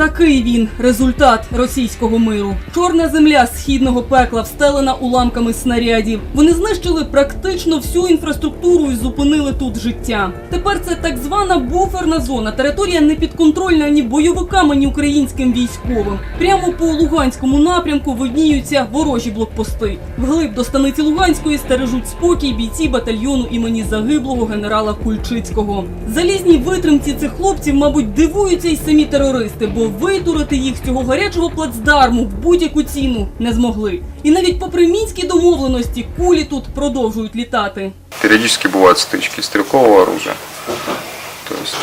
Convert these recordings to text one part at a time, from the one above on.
Такий він результат російського миру. Чорна земля східного пекла встелена уламками снарядів. Вони знищили практично всю інфраструктуру і зупинили тут життя. Тепер це так звана буферна зона. Територія не підконтрольна ні бойовикам, ні українським військовим. Прямо по Луганському напрямку видніються ворожі блокпости. Вглиб до станиці Луганської стережуть спокій бійці батальйону імені загиблого генерала Кульчицького. Залізній витримці цих хлопців, мабуть, дивуються й самі терористи, бо витурити їх з цього гарячого плацдарму в будь-яку ціну не змогли. І навіть попри мінські домовленості кулі тут продовжують літати. Периодически бывают стычки стрелкового оружия. То есть,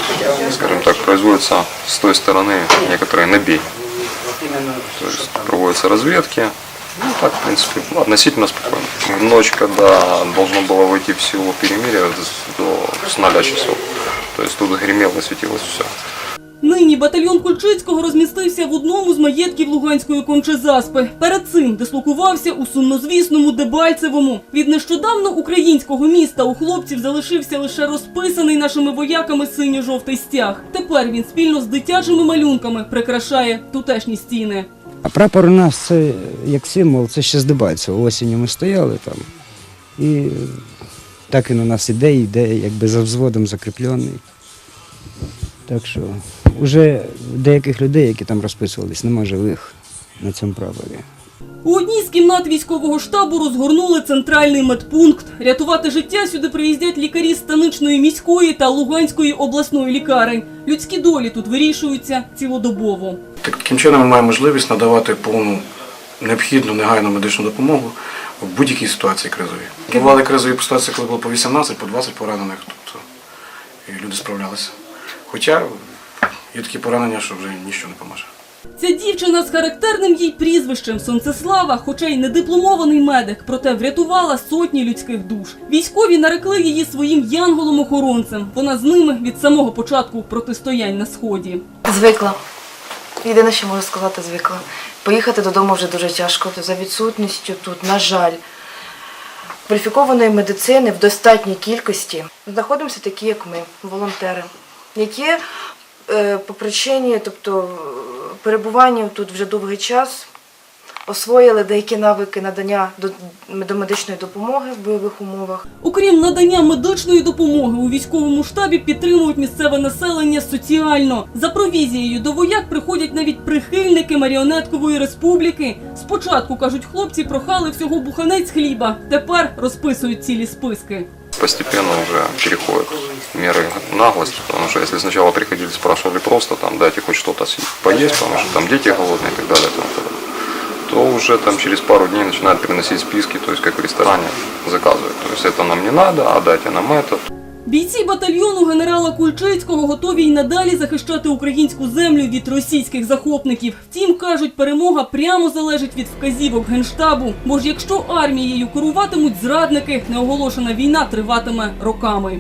скажем так, производятся с той стороны некоторые набеги. То есть проводятся разведки. Ну так, в принципе, ну, относительно спокойно. В ночь, когда должно было войти в силу перемирия до, с 0 часов, то есть тут гремело и светилось все. Нині батальйон Кульчицького розмістився в одному з маєтків Луганської кончезаспи. Перед цим дислокувався у сумнозвісному Дебальцевому. Від нещодавно українського міста у хлопців залишився лише розписаний нашими вояками синьо-жовтий стяг. Тепер він спільно з дитячими малюнками прикрашає тутешні стіни. А прапор у нас це як символ, це ще з Дебальцева. Осінню ми стояли там. І так він у нас іде, йде, якби за взводом закріплений. Так що вже деяких людей, які там розписувались, нема живих на цьому прапорі. У одній з кімнат військового штабу розгорнули центральний медпункт. Рятувати життя сюди приїздять лікарі станичної міської та Луганської обласної лікарень. Людські долі тут вирішуються цілодобово. Таким чином ми маємо можливість надавати повну необхідну негайну медичну допомогу в будь-якій ситуації кризовій. Бували кризові ситуації, коли було по 18, по 20 поранених, тобто і люди справлялися. Хоча є такі поранення, що вже нічого не поможе. Ця дівчина з характерним їй прізвищем Сонцеслава, хоча й не дипломований медик, проте врятувала сотні людських душ. Військові нарекли її своїм янголом-охоронцем. Вона з ними від самого початку протистоянь на сході. Звикла. Єдине, що можу сказати, звикла. Поїхати додому вже дуже тяжко. За відсутністю тут, на жаль, кваліфікованої медицини в достатній кількості знаходимося такі, як ми, волонтери, які по причині, тобто е, перебування тут вже довгий час, освоїли деякі навики надання до медичної допомоги в бойових умовах. Окрім надання медичної допомоги, у військовому штабі підтримують місцеве населення соціально. За провізією до вояк приходять навіть прихильники маріонеткової республіки. Спочатку кажуть, хлопці прохали всього буханець хліба. Тепер розписують цілі списки. Постепенно уже переходят меры наглости, потому что если сначала приходили, спрашивали просто там, дайте хоть что-то поесть, потому что там дети голодные и так далее, тому то уже там через пару дней начинают приносить списки, то есть как в ресторане заказывают. То есть это нам не надо, а дайте нам это. Бійці батальйону генерала Кульчицького готові й надалі захищати українську землю від російських захопників. Втім, кажуть, перемога прямо залежить від вказівок генштабу. Бо ж якщо армією керуватимуть зрадники, неоголошена війна триватиме роками.